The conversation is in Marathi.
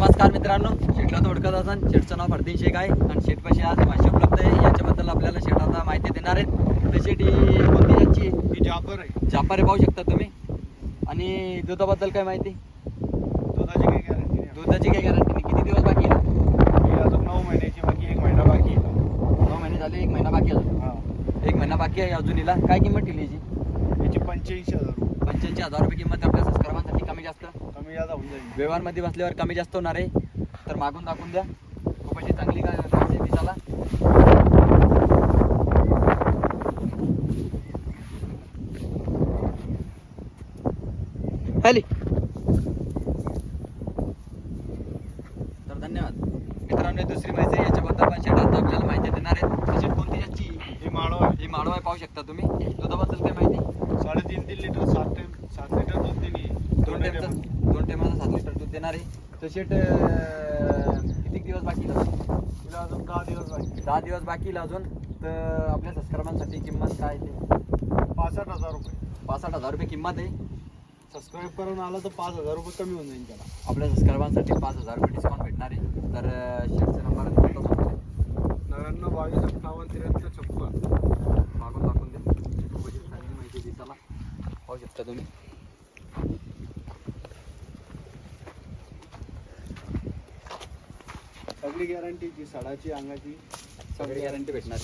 नमस्कार मित्रांनो. शेटला ओळखत असाल शेटचं नाव फरदीन शेख आहे. आणि शेटपाशी आज माशी उपलब्ध आहे. याच्याबद्दल आपल्याला शेटाचा माहिती देणार आहेत. तर शेट ही कोणती यांची? ही जापर आहे. जापारे पाहू शकता तुम्ही. आणि दुधाबद्दल काय माहिती? दुधाची काही गॅरंटी नाही. दुधाची काय गॅरंटी नाही. किती दिवस बाकी आहे? ही अजून नऊ महिन्याची बाकी एक महिना बाकी आहे. नऊ महिने झाले एक महिना बाकी आहे अजून? एक महिना बाकी आहे अजून हिला. काय किंमत ठेवली याची? याची पंच्याऐंशी हजार रुपये. पंच्याऐंशी हजार रुपये किंमत आहे आपल्या सबस्क्रायबांसाठी कमी जास्त? कमी जादा होऊन जाईल. व्यवहारमध्ये बसल्यावर कमी जास्त होणार आहे. तर मागून दाखवून द्या. खूप अशी चांगली काय आहे दिसायला. हॅली. तर धन्यवाद. मित्रांनो दुसरी आहे. याच्याबद्दल पण शेट आता आपल्याला माहिती देणार आहेत तशी कोणती याची? ही माळव आहे ही माळवा आहे पाहू शकता तुम्ही. दुधाबद्दल काय माहिती साडेतीन तीन लिटर सात टाइम सात लिटर दूध दिली दोन टाइमचं दोन टाइमाचा सात लिटर दूध देणार आहे. तर शेट किती दिवस बाकी? तिला अजून दहा दिवस बाकी दहा दिवस बाकी अजून. तर आपल्या सबस्क्रायबांसाठी किंमत काय ते? पासष्ट हजार रुपये. पासष्ट हजार रुपये किंमत आहे. सबस्क्राईब करून आलं तर पाच हजार रुपये कमी होऊन जाईल त्याला. आपल्या सबस्क्रायबांसाठी पाच हजार रुपये डिस्काउंट भेटणार आहे. तर शेटचा नंबर नव्याण्णव बावीस अठ्ठावन्न त्र्याहत्तर छप्पन. मागून दाखवून द्या. माहिती दिसाला पाहू शकता तुम्ही. सगळी गॅरंटी जी सडाची अंगाची सगळी गॅरंटी भेटणार.